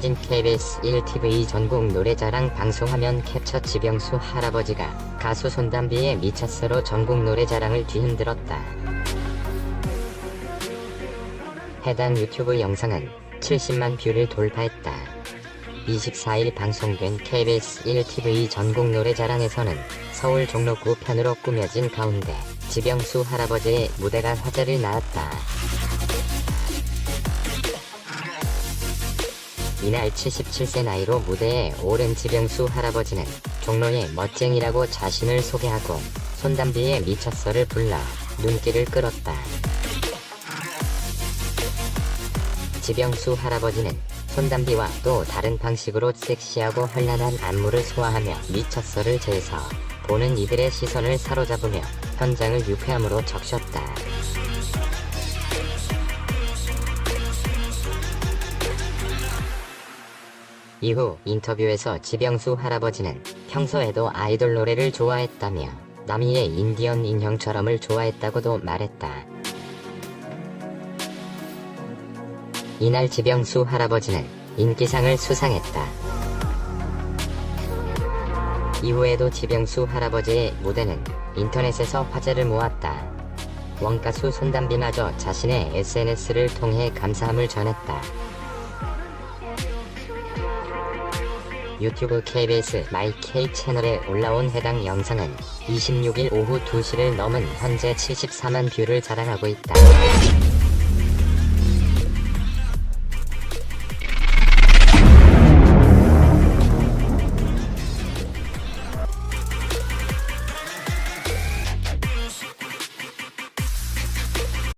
사진 KBS 1TV 전국 노래자랑 방송화면 캡처 지병수 할아버지가 가수 손담비의 미쳤어로 전국 노래자랑을 뒤흔들었다. 해당 유튜브 영상은 70만 뷰를 돌파했다. 24일 방송된 KBS 1TV 전국 노래자랑에서는 서울 종로구 편으로 꾸며진 가운데 지병수 할아버지의 무대가 화제를 낳았다. 이날 77세 나이로 무대에 오른 지병수 할아버지는 종로의 멋쟁이라고 자신을 소개하고 손담비의 미쳤어를 불러 눈길을 끌었다. 지병수 할아버지는 손담비와 또 다른 방식으로 섹시하고 현란한 안무를 소화하며 미쳤어를 재서 보는 이들의 시선을 사로잡으며 현장을 유쾌함으로 적셨다. 이후 인터뷰에서 지병수 할아버지는 평소에도 아이돌 노래를 좋아했다며 남이의 인디언 인형처럼을 좋아했다고도 말했다. 이날 지병수 할아버지는 인기상을 수상했다. 이후에도 지병수 할아버지의 무대는 인터넷에서 화제를 모았다. 원가수 손담비마저 자신의 SNS를 통해 감사함을 전했다. 유튜브 KBS 마이K 채널에 올라온 해당 영상은 26일 오후 2시를 넘은 현재 74만 뷰를 자랑하고 있다.